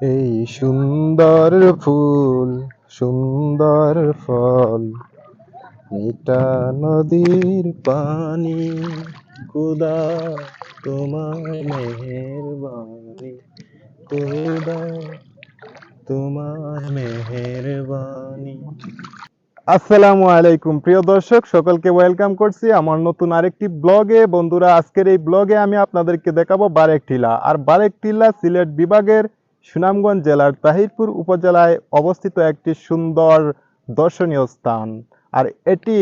এই সুন্দর ফুল, সুন্দর ফল, মিঠা নদীর পানি, খুদা তোমার মেহেরবানি, খুদা তোমার মেহেরবানি। আসসালামু আলাইকুম, প্রিয় দর্শক, সকলকে ওয়েলকাম করছি আমার নতুন আরেকটি ব্লগে বন্ধুরা, আজকের এই ব্লগে আমি আপনাদেরকে দেখাবো বারেক টিলা। আর বারেক টিলা সিলেট বিভাগের সুনামগঞ্জ জেলার তাহিরপুর উপজেলায় অবস্থিত একটি সুন্দর দর্শনীয় স্থান। আর এটি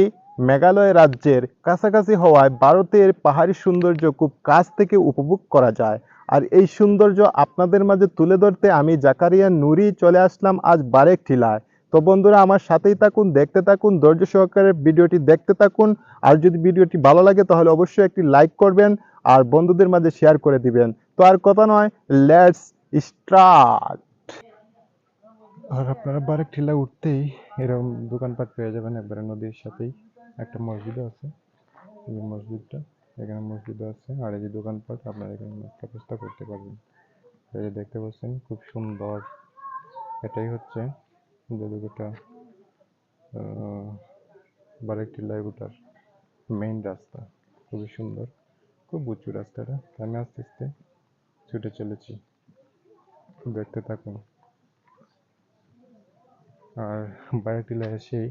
মেঘালয় রাজ্যের কাছাকাছি হওয়ায় ভারতের পাহাড়ি সৌন্দর্য খুব কাছ থেকে উপভোগ করা যায়। আর এই সৌন্দর্য আপনাদের মাঝে তুলে ধরতে আমি জাকারিয়া নুরি চলে আসলাম আজ বারেক টিলায় তো বন্ধুরা, আমার সাথেই থাকুন, দেখতে থাকুন, ধৈর্য সহকারে ভিডিওটি দেখতে থাকুন। আর যদি ভিডিওটি ভালো লাগে, তাহলে অবশ্যই একটি লাইক করবেন আর বন্ধুদের মাঝে শেয়ার করে দিবেন। তো আর কথা নয়, লেটস স্টার্ট। আর আপনারা বারেক টিলা উঠতেই এরকম দোকানপাট পেয়ে যাবেন একবারে নদীর সাথেই। একটা মসজিদও আছে, এই মসজিদটা, এখানে মসজিদও আছে। আর এই যে দোকানপাট, আপনারা এখানে ফাস্তা করতে পারবেন। এই যে দেখতে পাচ্ছেন, খুব সুন্দর। এটাই হচ্ছে জাদুঘরটা বারেক টিলায় ওঠার মেইন রাস্তা। খুবই সুন্দর, খুব উঁচু রাস্তাটা। আমি আস্তে আস্তে ছুটে চলেছি। দেখতে থাকুন। আর বারেক টিলায় এসেই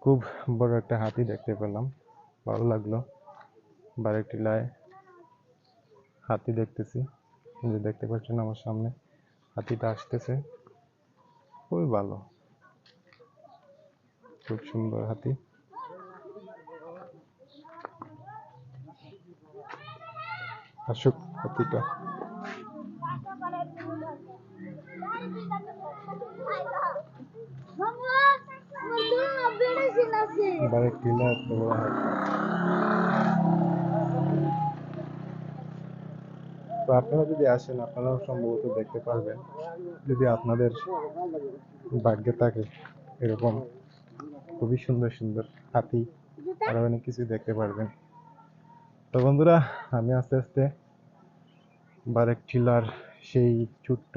খুব বড় একটা হাতি দেখতে পেলাম। ভালো লাগল। বারেক টিলায় হাতি দেখতেছি। যে দেখতে পাচ্ছেন আমার সামনে, হাতিটা আসতেছে। খুবই ভালো। খুব সুন্দর হাতি। আসুক হাতিটা। বারেক টিলা এত বড় হাতি তো আপনারা যদি আসেন, আপনারাও সম্ভবত দেখতে পারবেন, যদি আপনাদের ভাগ্যে থাকে এরকম খুবই সুন্দর সুন্দর হাতি, আরও অনেক কিছু দেখতে পারবেন। তো বন্ধুরা, আমি আস্তে আস্তে বারেক টিলার সেই ছোট্ট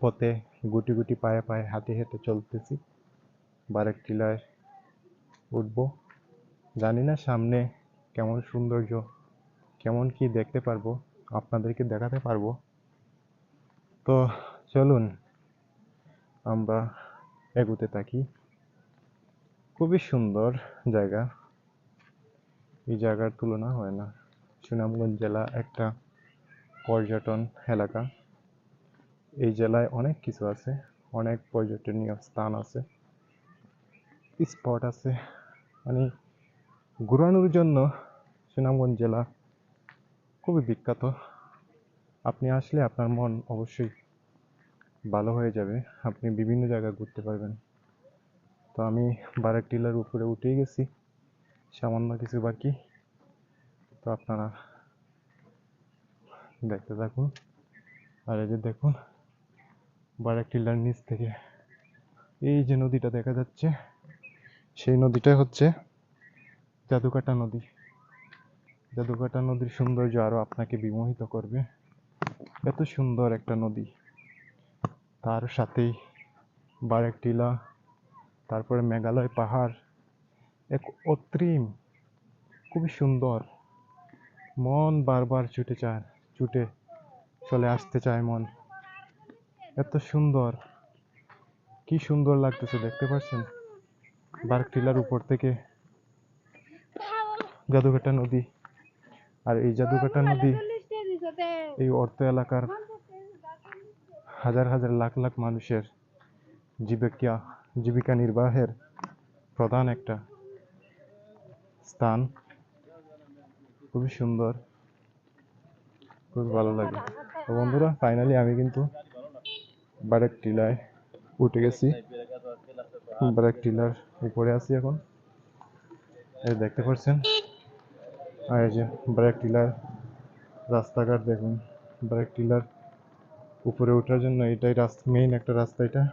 পথে গুটি গুটি পায়ে পায়ে হাঁটে হেঁটে চলতেছি। বারেক টিলায় উঠবো। জানি না সামনে কেমন সৌন্দর্য, কেমন কি দেখতে পারব, আপনাদেরকে দেখাতে পারব। তো চলুন, আমরা এগুতে থাকি। খুবই সুন্দর জায়গা। এই জায়গার তুলনা হয় না। সুনামগঞ্জ জেলা একটা পর্যটন এলাকা। এই জেলায় অনেক কিছু আছে, অনেক পর্যটনীয় স্থান আছে, স্পট আছে। মানে ঘুরানোর জন্য সুনামগঞ্জ জেলা খুবই বিখ্যাত। আপনি আসলে আপনার মন অবশ্যই ভালো হয়ে যাবে। আপনি বিভিন্ন জায়গায় ঘুরতে পারবেন। তো আমি বারেক টিলার উপরে উঠেই গেছি। সামান্য কিছু বাকি। তো আপনারা দেখতে থাকুন। আর এই যে দেখুন, বারেক টিলার নিচ থেকে এই যে নদীটা দেখা যাচ্ছে। সেই নদীটাই হচ্ছে জাদুকাটা নদী। জাদুকাটা নদীর সৌন্দর্য আরও আপনাকে বিমোহিত করবে। এত সুন্দর একটা নদী। তার সাথেই বারেক টিলা, তারপরে মেঘালয় পাহাড়, এক অত্রিম, খুবই সুন্দর। মন বারবার ছুটে চায়, ছুটে চলে আসতে চায় মন। এত সুন্দর। কি সুন্দর লাগতেছে, দেখতে পাচ্ছেন? বারেক টিলার উপর থেকে জাদুঘাটা নদী আর এই জাদুঘাটা নদী এই অর্থ এলাকার হাজার হাজার লাখ লাখ মানুষের জীবিকা জীবিকা নির্বাহের প্রধান একটা স্থান। খুবই সুন্দর। খুব ভালো লাগে। বন্ধুরা ফাইনালি আমি কিন্তু বারেক টিলায় উঠে গেছি। বারেক টিলার উপরে আছি এখন। এই দেখতে পাচ্ছেন? আর এই যে ব্রেক টিলার রাস্তাঘাট দেখুন। ব্রেক টিলার উপরে ওঠার জন্য এটাই রাস্তা মেইন একটা রাস্তা এটা।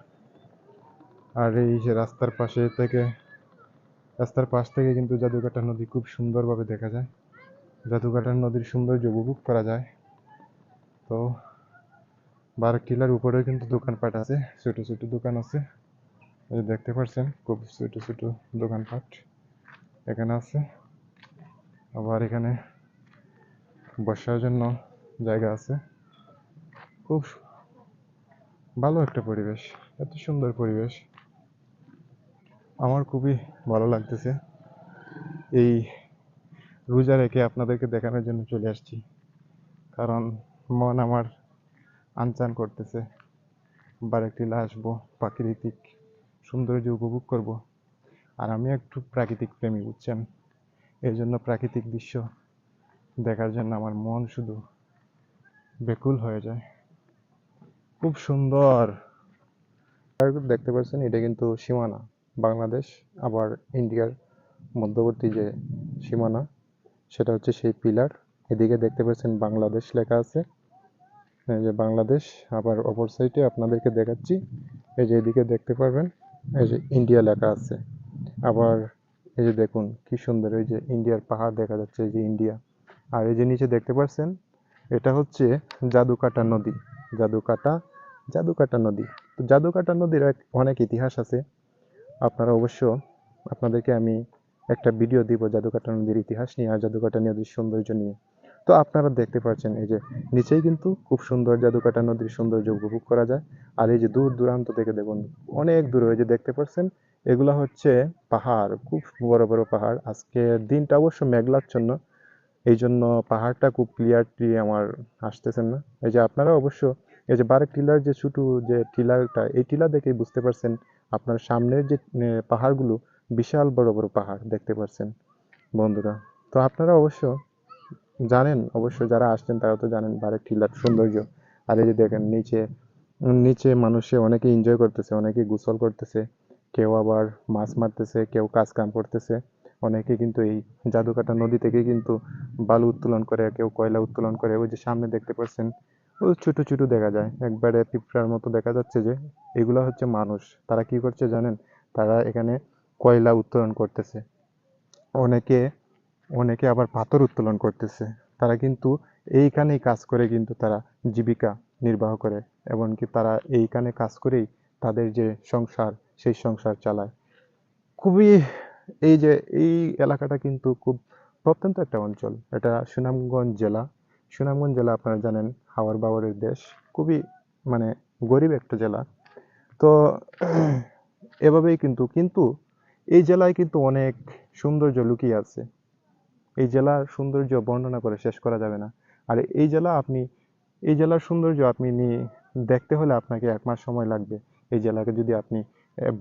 আর এই যে রাস্তার পাশে থেকে, রাস্তার পাশ থেকে কিন্তু জাদুকাটা নদী খুব সুন্দরভাবে দেখা যায়। জাদুকাটা নদীর সৌন্দর্য উপভোগ করা যায়। তো বারেক টিলার উপরেও কিন্তু দোকানপাট আছে, ছোট ছোট দোকান আছে। এই দেখতে পাচ্ছেন, খুব ছোট ছোট দোকানপাট এখানে আছে। আবার এখানে বসার জন্য জায়গা আছে। খুব ভালো একটা পরিবেশ, এত সুন্দর পরিবেশ। আমার খুবই ভালো লাগতেছে। এই রোজা রেখে আপনাদেরকে দেখানোর জন্য চলে আসছি। কারণ মন আমার আনচান করতেছে। বারেকটিলা আসব প্রাকৃতিক সৌন্দর্য উপভোগ করব। আর আমি একটু প্রাকৃতিক প্রেমী, বুঝছেন? এই জন্য প্রাকৃতিক দৃশ্য দেখার জন্য আমার মন শুধু বেকুল হয়ে যায়। খুব সুন্দর। দেখতে পাচ্ছেন, এটা কিন্তু সীমানা। বাংলাদেশ, আবার ইন্ডিয়ার মধ্যবর্তী যে সীমানা, সেটা হচ্ছে সেই পিলার। এদিকে দেখতে পাচ্ছেন, বাংলাদেশ লেখা আছে। এই যে বাংলাদেশ, আবার অপর সাইডে আপনাদেরকে দেখাচ্ছি। এই যে এদিকে দেখতে পারবেন এই যে ইন্ডিয়া লেখা আছে। আবার এই যে দেখুন কি সুন্দর, এই যে ইন্ডিয়ার পাহাড় দেখা যাচ্ছে, এই যে ইন্ডিয়া। আর এই যে নিচে দেখতে পাচ্ছেন এটা হচ্ছে জাদুকাটা নদী। জাদুকাটা জাদুকাটা নদী। তো জাদুকাটা নদীর এক, অনেক ইতিহাস আছে। আপনারা অবশ্য, আপনাদেরকে আমি একটা ভিডিও দিব জাদুকাটা নদীর ইতিহাস নিয়ে আর জাদুকাটা নদীর সৌন্দর্য নিয়ে। তো আপনারা দেখতে পাচ্ছেন, এই যে নিচেই কিন্তু খুব সুন্দর জাদুকাটা নদীর সৌন্দর্য উপভোগ করা যায়। আর এই যে দূর দূরান্ত থেকে দেখুন, অনেক দূরে ওই যে দেখতে পাচ্ছেন, এগুলা হচ্ছে পাহাড়, খুব বড় বড় পাহাড়। আজকের দিনটা অবশ্য মেঘলাচ্ছন্ন এই জন্য পাহাড়টা খুব ক্লিয়ারলি আমার আসতেছেন না। এই যে আপনারা অবশ্য, এই যে বারেক টিলার যে ছোটো যে টিলারটা, এই টিলা দেখেই বুঝতে পারছেন, আপনার সামনের যে পাহাড়গুলো বিশাল বড় বড় পাহাড় দেখতে পাচ্ছেন বন্ধুরা। তো আপনারা অবশ্য জানেন? অবশ্য যারা আসছেন তারা তো জানেন বারেক টিলার সৌন্দর্য। আর এই যে দেখেন, নিচে নিচে মানুষে অনেকে এনজয় করতেছে, অনেকে গোসল করতেছে, কেউ আবার মাছ মারতেছে, কেউ কাজ কাম করতেছে। অনেকে কিন্তু এই জাদুকাটা নদী থেকে কিন্তু বালু উত্তোলন করে, কেউ কয়লা উত্তোলন করে। ওই যে সামনে দেখতে পাচ্ছেন ও ছোট ছোট দেখা যায়। একবারে পিঁপড়ার মতো দেখা যাচ্ছে যে, এগুলা হচ্ছে মানুষ। তারা কি করছে জানেন? তারা এখানে কয়লা উত্তোলন করতেছে। অনেকে অনেকে আবার পাথর উত্তোলন করতেছে। তারা কিন্তু এইখানেই কাজ করে কিন্তু তারা জীবিকা নির্বাহ করে, এমনকি তারা এইখানে কাজ করেই তাদের যে সংসার, সেই সংসার চালায়। খুবই এই যে এই এলাকাটা কিন্তু খুব প্রত্যন্ত একটা অঞ্চল। এটা সুনামগঞ্জ জেলা। সুনামগঞ্জ জেলা আপনারা জানেন হাওয়ার বাওয়ারের দেশ। খুবই মানে গরিব একটা জেলা। তো এভাবেই কিন্তু কিন্তু এই জেলায় কিন্তু অনেক সৌন্দর্য লুকিয়ে আছে। এই জেলার সৌন্দর্য বর্ণনা করে শেষ করা যাবে না। আর এই জেলা আপনি, এই জেলার সৌন্দর্য আপনি নিয়ে দেখতে হলে আপনাকে এক মাস সময় লাগবে। এই জেলাকে যদি আপনি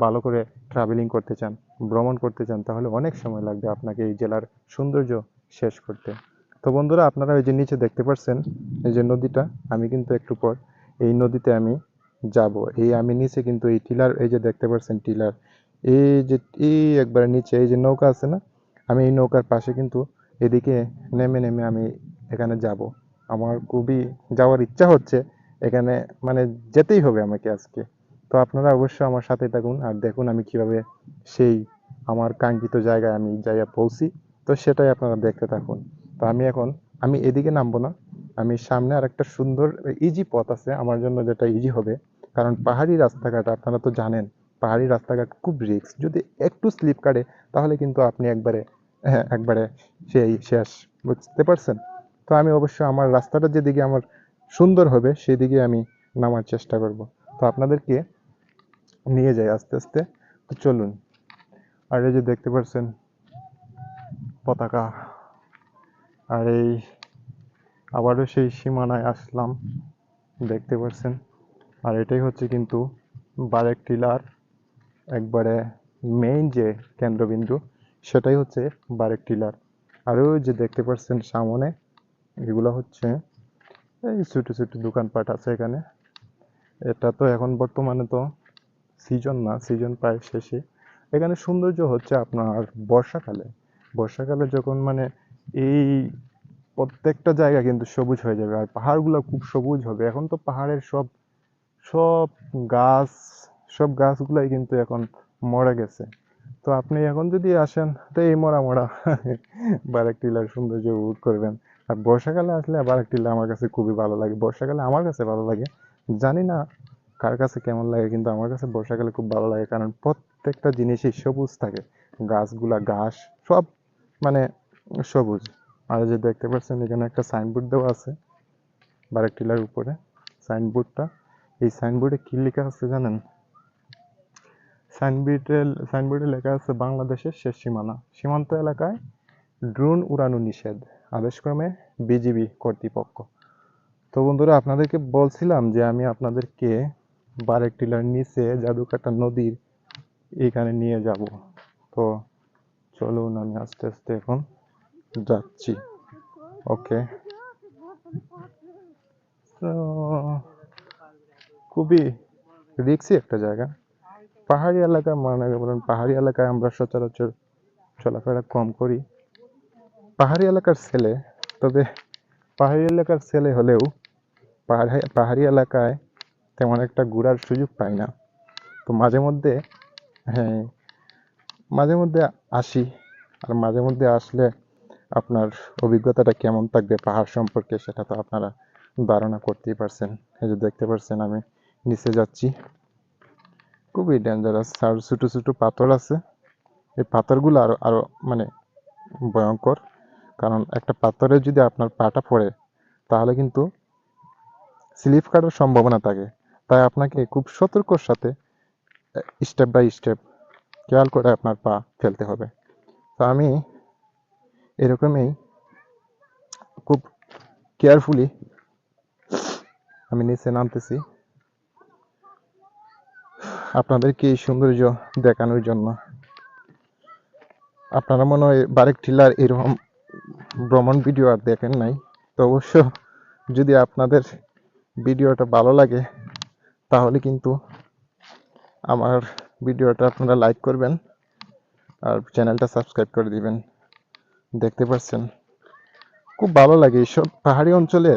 ভালো করে ট্রাভেলিং করতে চান, ভ্রমণ করতে চান, তাহলে অনেক সময় লাগবে আপনাকে এই জেলার সৌন্দর্য শেষ করতে। তো বন্ধুরা, আপনারা এই যে নিচে দেখতে পাচ্ছেন এই যে নদীটা, আমি কিন্তু একটু পর, এই নদীতে আমি যাব। এই আমি নিচে কিন্তু এই টিলার, এই যে দেখতে পাচ্ছেন টিলার, এই যে, এই একবার নিচে, এই যে নৌকা আছে না, আমি এই নৌকার পাশে কিন্তু এদিকে নেমে নেমে আমি এখানে যাব। আমার খুবই যাওয়ার ইচ্ছা হচ্ছে এখানে মানে যেতেই হবে আমাকে আজকে। তো আপনারা অবশ্যই আমার সাথে থাকুন আর দেখুন আমি কীভাবে সেই আমার কাঙ্ক্ষিত জায়গায় আমি যাইয়া পৌঁছি। তো সেটাই আপনারা দেখতে থাকুন। তো আমি এখন, আমি এদিকে নামবো না। আমি সামনে আর একটা সুন্দর ইজি পথ আছে। আমার জন্য যেটা ইজি হবে। কারণ পাহাড়ি রাস্তাঘাট আপনারা তো জানেন, পাহাড়ি রাস্তাঘাট খুব রিস্ক যদি একটু স্লিপ কাটে, তাহলে কিন্তু আপনি একবারে হ্যাঁ একবারে সেই শেষ, বুঝতে পারছেন? তো আমি অবশ্য আমার রাস্তাটা যেদিকে আমার সুন্দর হবে, সেদিকে আমি নামার চেষ্টা করব। তো আপনাদেরকে নিয়ে যাই আস্তে আস্তে। তো চলুন। আর এই যে দেখতে পাচ্ছেন পতাকা। আর এই আবারও সেই সীমানায় আসলাম, দেখতে পাচ্ছেন আর এটাই হচ্ছে কিন্তু বারেক টিলার, একবারে মেইন যে কেন্দ্রবিন্দু সেটাই হচ্ছে বারেক টিলার। আর ওই যে দেখতে পাচ্ছেন সামনে, এগুলো হচ্ছে এই ছোটো ছোটো দোকানপাট আছে এখানে। এটা তো এখন বর্তমানে তো সিজন না সিজন প্রায় শেষে। এখানে সৌন্দর্য হচ্ছে আপনার বর্ষাকালে। বর্ষাকালে যখন মানে এই প্রত্যেকটা জায়গা কিন্তু সবুজ হয়ে যাবে, আর পাহাড়গুলো খুব সবুজ হবে। এখন তো পাহাড়ের সব সব গাছ, সব গাছগুলাই কিন্তু এখন মরে গেছে। তো আপনি এখন যদি আসেন, তো এই মরা মরা বারেক টিলার সৌন্দর্য উপভোগ করবেন। আর বর্ষাকালে আসলে বারেক টিলা আমার কাছে খুবই ভালো লাগে। বর্ষাকালে আমার কাছে ভালো লাগে। জানি না কার কাছে কেমন লাগে, কিন্তু আমার কাছে বর্ষাকালে খুব ভালো লাগে। কারণ প্রত্যেকটা জিনিসই সবুজ থাকে। গাছগুলা, ঘাস, সব মানে সবুজ। আর যে দেখতে পাচ্ছেন, এখানে একটা সাইনবোর্ড দেওয়া আছে বারেক টিলার উপরে। সাইনবোর্ডটা, এই সাইনবোর্ডে কি লেখা আছে জানেন? সাইনবোর্ডে সাইনবোর্ডে লেখা আছে বাংলাদেশের শেষ সীমানা। সীমান্ত এলাকায় ড্রোন উড়ানো নিষেধ, আদেশক্রমে বিজিবি কর্তৃপক্ষ। তো বন্ধুরা, আপনাদেরকে বলছিলাম যে আমি আপনাদেরকে বারেক টিলার নিচে জাদুকাটা নদীর এখানে নিয়ে যাব। তো চলুন, আমি আস্তে আস্তে এখন যাচ্ছি। ওকে। খুবই রিক্সি একটা জায়গা। পাহাড়ি এলাকা মনে করেন পাহাড়ি এলাকায় আমরা সচরাচর চলাফেরা কম করি। পাহাড়ি এলাকার ছেলে, তবে পাহাড়ি এলাকার ছেলে হলেও পাহাড়ি পাহাড়ি এলাকায় তেমন একটা ঘোরার সুযোগ পাই না। তো মাঝে মধ্যে হ্যাঁ মাঝে মধ্যে আসি, আর মাঝে মধ্যে আসলে আপনার অভিজ্ঞতাটা কেমন থাকবে পাহাড় সম্পর্কে সেটা তো আপনারা ধারণা করতেই পারছেন। এই যে দেখতে পারছেন আমি, নিচে যাচ্ছি। খুবই ডেঞ্জারাস আর ছোটো ছোটো পাথর আছে। এই পাথরগুলো আরও আরও মানে ভয়ঙ্কর। কারণ একটা পাথরে যদি আপনার পাটা পড়ে, তাহলে কিন্তু স্লিপ কাটার সম্ভাবনা থাকে। তাই আপনাকে খুব সতর্কর সাথে স্টেপ বাই স্টেপ খেয়াল করে আপনার পা ফেলতে হবে। তো আমি এরকমই খুব কেয়ারফুলি আমি নিচে নামতেছি। আপনাদেরকে এই সৌন্দর্য দেখানোর জন্য। আপনারা মনে হয় বারেক টিলার এরকম ভ্রমণ ভিডিও আর দেখেন নাই। তো অবশ্য যদি আপনাদের ভিডিওটা ভালো লাগে, তাহলে কিন্তু আমার ভিডিওটা আপনারা লাইক করবেন আর চ্যানেলটা সাবস্ক্রাইব করে দিবেন। দেখতে পাচ্ছেন? খুব ভালো লাগে এইসব পাহাড়ি অঞ্চলে।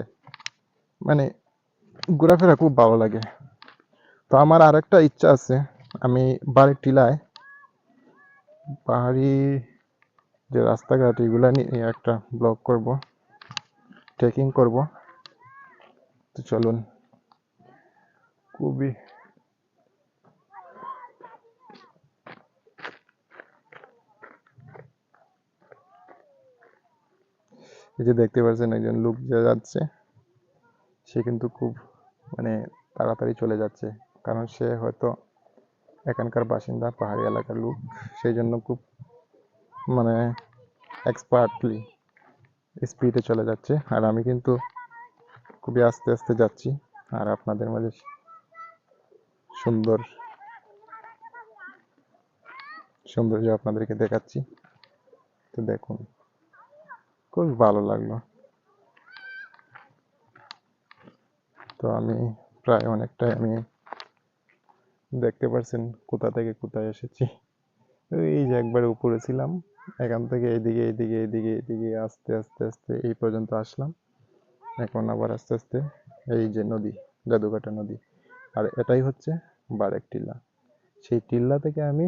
মানে ঘোরাফেরা খুব ভালো লাগে। তো আমার আরেকটা ইচ্ছা আছে। আমি বাড়ির টিলায় পাহাড়ি যে রাস্তাঘাট, এগুলা নিয়ে একটা ব্লগ করব, ট্রেকিং করব। তো চলুন। খুবই এই যে দেখতে পাচ্ছেন একজন লোক যে যাচ্ছে, সে কিন্তু খুব মানে তাড়াতাড়ি চলে যাচ্ছে। কারণ সে হয়তো এখানকার বাসিন্দা, পাহাড়ি এলাকার লোক। সেই জন্য খুব মানে এক্সপার্টলি স্পিডে চলে যাচ্ছে। আর আমি কিন্তু খুবই আস্তে আস্তে যাচ্ছি। আর আপনাদের মাঝে সুন্দর, সৌন্দর্য আপনাদেরকে দেখাচ্ছি। তো দেখুন, খুব ভালো লাগল। তো আমি প্রায় অনেকটাই আমি দেখতে পারছেন কোথা থেকে কোথায় এসেছি। এই যে একবার উপরে ছিলাম, এখান থেকে এইদিকে এইদিকে এইদিকে এইদিকে, আস্তে আস্তে আস্তে এই পর্যন্ত আসলাম। এখন আবার আস্তে আস্তে এই যে নদী, জাদুঘাটা নদী। আর এটাই হচ্ছে বারেক টিল্লা সেই টিল্লা থেকে আমি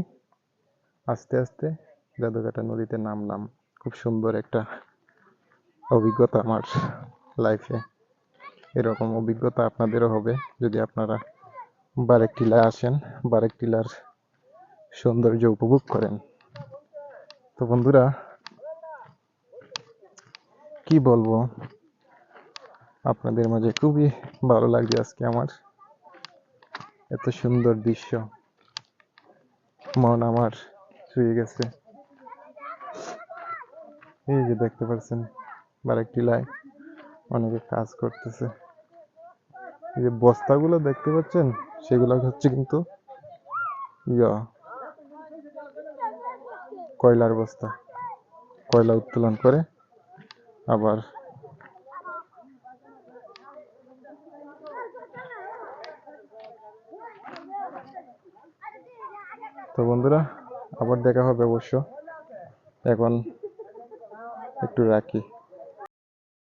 আস্তে আস্তে জাদুঘাটা নদীতে নামলাম। খুব সুন্দর একটা অভিজ্ঞতা আমার লাইফে এরকম অভিজ্ঞতা আপনাদেরও হবে, যদি আপনারা বারেক টিলায় আসেন, বারেক টিলার সৌন্দর্য উপভোগ করেন। তো বন্ধুরা, কি বলব? আপনাদের মাঝে খুবই ভালো লাগছে আজকে আমার। এত সুন্দর দৃশ্য। মন আমার ছুঁয়ে গেছে। এই যে দেখতে পাচ্ছেন, বারেক টিলায় অনেকে কাজ করতেছে। এই যে বস্তাগুলো দেখতে পাচ্ছেন? সেগুলো হচ্ছে কিন্তু। ইয়া। কয়লার বস্তা। কয়লা উত্তোলন করে আবার তো বন্ধুরা, আবার দেখা হবে অবশ্য। এখন একটু রাখি।